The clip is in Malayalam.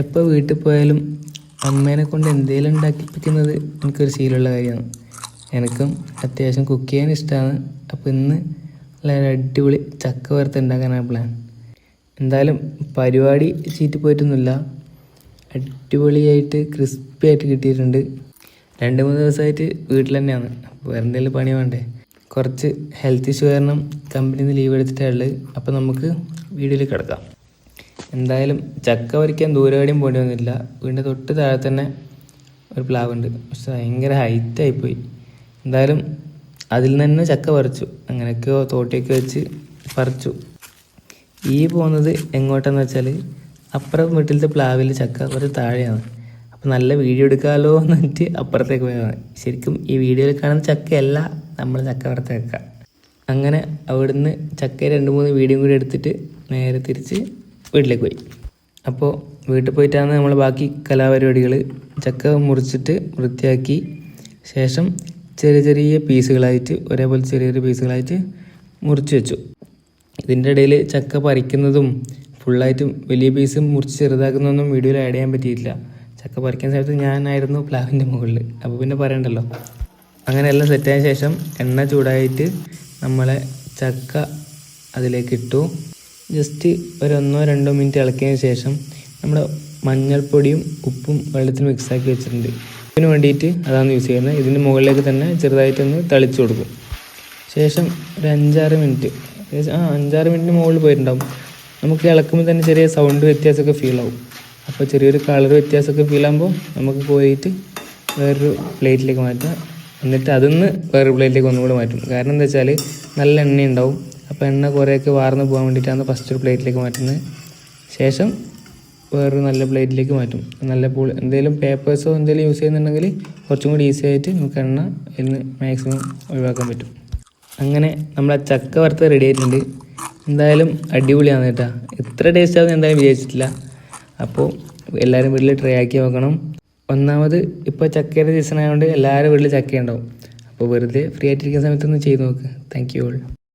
എപ്പോൾ വീട്ടിൽ പോയാലും അമ്മേനെ കൊണ്ട് എന്തെങ്കിലും ഉണ്ടാക്കിപ്പിക്കുന്നത് എനിക്കൊരു ശീലമുള്ള കാര്യമാണ്. എനിക്കും അത്യാവശ്യം കുക്ക് ചെയ്യാൻ ഇഷ്ടമാണ് അപ്പോൾ ഇന്ന് നല്ല അടിപൊളി ചക്ക വറുത്ത് ഉണ്ടാക്കാനാണ് പ്ലാൻ എന്തായാലും പരിപാടി ചീറ്റി പോയിട്ടൊന്നുമില്ല. അടിപൊളിയായിട്ട് ക്രിസ്പി ആയിട്ട് കിട്ടിയിട്ടുണ്ട്. രണ്ട് മൂന്ന് ദിവസമായിട്ട് വീട്ടിൽ തന്നെയാണ്. അപ്പോൾ വേറെ എന്തെങ്കിലും പണി വേണ്ടേ? കുറച്ച് ഹെൽത്ത് ഇഷ്യൂ കാരണം കമ്പനിയിൽ നിന്ന് ലീവ് എടുത്തിട്ടുള്ളത് അപ്പോൾ നമുക്ക് വീഡിയോയിൽ കിടക്കാം. എന്തായാലും ചക്ക പറിക്കാൻ എവിടെയും പോകേണ്ടി വന്നില്ല വീടിന്റെ തൊട്ട് താഴെ തന്നെ ഒരു പ്ലാവ് ഉണ്ട്. പക്ഷെ ഭയങ്കര ഹൈറ്റായിപ്പോയി എന്തായാലും അതിൽ നിന്ന് തന്നെ ചക്ക പറിച്ചു. അങ്ങനെയൊക്കെയോ തോട്ടിയൊക്കെ വെച്ച് പറിച്ചു. ഈ പോകുന്നത് എങ്ങോട്ടെന്ന് വെച്ചാൽ അപ്പുറം വീട്ടിലത്തെ പ്ലാവിൽ ചക്ക കുറച്ച് താഴെയാണ്. അപ്പോൾ നല്ല വീഡിയോ എടുക്കാമല്ലോ എന്ന് പറഞ്ഞിട്ട് അപ്പുറത്തേക്ക് പോയതാണ്. ശരിക്കും ഈ വീഡിയോയിൽ കാണുന്ന ചക്കയല്ല നമ്മൾ ചക്ക വറുത്ത ചക്ക അങ്ങനെ അവിടുന്ന് ചക്ക രണ്ട് മൂന്ന് വീഡിയോ കൂടി എടുത്തിട്ട് നേരെ തിരിച്ച് വീട്ടിലേക്ക് പോയി. അപ്പോൾ വീട്ടിൽ പോയിട്ടാണ് നമ്മൾ ബാക്കി കലാപരിപാടികൾ ചക്ക മുറിച്ചിട്ട് വൃത്തിയാക്കി. ശേഷം ചെറിയ ചെറിയ പീസുകളായിട്ട് ഒരേപോലെ ചെറിയ ചെറിയ പീസുകളായിട്ട് മുറിച്ച് വെച്ചു. ഇതിന്റെ ഇടയിൽ ചക്ക പറിക്കുന്നതും ഫുള്ളായിട്ടും വലിയ പീസ് മുറിച്ച് ചെറുതാക്കുന്നതൊന്നും വീഡിയോയിൽ ആഡ് ചെയ്യാൻ പറ്റിയിട്ടില്ല. ചക്ക പറിക്കുന്ന സമയത്ത് ഞാനായിരുന്നു പ്ലാവിന്റെ മുകളിൽ അപ്പോൾ പിന്നെ പറയണ്ടല്ലോ. അങ്ങനെ എല്ലാം സെറ്റായ ശേഷം എണ്ണ ചൂടായിട്ട് നമ്മളെ ചക്ക അതിലേക്ക് ഇട്ടു. ജസ്റ്റ് ഒരു ഒന്നോ രണ്ടോ മിനിറ്റ് ഇളക്കിയതിന് ശേഷം നമ്മൾ മഞ്ഞൾപ്പൊടിയും ഉപ്പും വെള്ളത്തിൽ മിക്സാക്കി വെച്ചിട്ടുണ്ട്. ഇതിന് വേണ്ടിയിട്ട് അതാണ് യൂസ് ചെയ്യുന്നത്. ഇതിന്റെ മുകളിലേക്ക് തന്നെ ചെറുതായിട്ടൊന്ന് തളിച്ചു കൊടുക്കും. ശേഷം ഒരു അഞ്ചാറ് മിനിറ്റ്. ആ അഞ്ചാറ് മിനിറ്റിന് മുകളിൽ പോയിട്ടുണ്ടാവും. നമുക്ക് ഇളക്കുമ്പോൾ തന്നെ ചെറിയ സൗണ്ട് വ്യത്യാസമൊക്കെ ഫീൽ ആവും. അപ്പോൾ ചെറിയൊരു കളർ വ്യത്യാസമൊക്കെ ഫീൽ ആകുമ്പോൾ നമുക്ക് പോയിട്ട് വേറൊരു പ്ലേറ്റിലേക്ക് മാറ്റാം എന്നിട്ട് അതിന്ന് വേറൊരു പ്ലേറ്റിലേക്ക് ഒന്നുകൂടി മാറ്റും. കാരണം എന്താ വെച്ചാൽ നല്ല എണ്ണ ഉണ്ടാവും അപ്പോൾ എണ്ണ കുറേയൊക്കെ വാർന്ന് പോകാൻ വേണ്ടിയിട്ടാണ് ഫസ്റ്റ് ഒരു പ്ലേറ്റിലേക്ക് മാറ്റുന്നത്. ശേഷം വേറൊരു നല്ല പ്ലേറ്റിലേക്ക് മാറ്റും. നല്ല പൂൾ എന്തെങ്കിലും പേപ്പേഴ്സോ എന്തെങ്കിലും യൂസ് ചെയ്യുന്നുണ്ടെങ്കിൽ കുറച്ചും കൂടി ഈസി ആയിട്ട് നമുക്ക് എണ്ണ ഇന്ന് മാക്സിമം ഒഴിവാക്കാൻ പറ്റും. അങ്ങനെ നമ്മളെ ചക്ക വറുത്ത് റെഡി ആയിട്ടുണ്ട്. എന്തായാലും അടിപൊളിയാണ് കേട്ടോ. എത്ര ടേസ്റ്റ് ആകുന്ന എന്തായാലും വിചാരിച്ചിട്ടില്ല. അപ്പോൾ എല്ലാവരും വീട്ടിൽ ട്രൈ ആക്കി നോക്കണം. ഒന്നാമത് ഇപ്പോൾ ചക്കയുടെ സീസൺ ആയതുകൊണ്ട് എല്ലാവരും വീട്ടിൽ ചക്ക ഉണ്ടാവും അപ്പോൾ വെറുതെ ഫ്രീ ആയിട്ടിരിക്കുന്ന സമയത്തൊന്ന് ചെയ്ത് നോക്ക്. Thank you all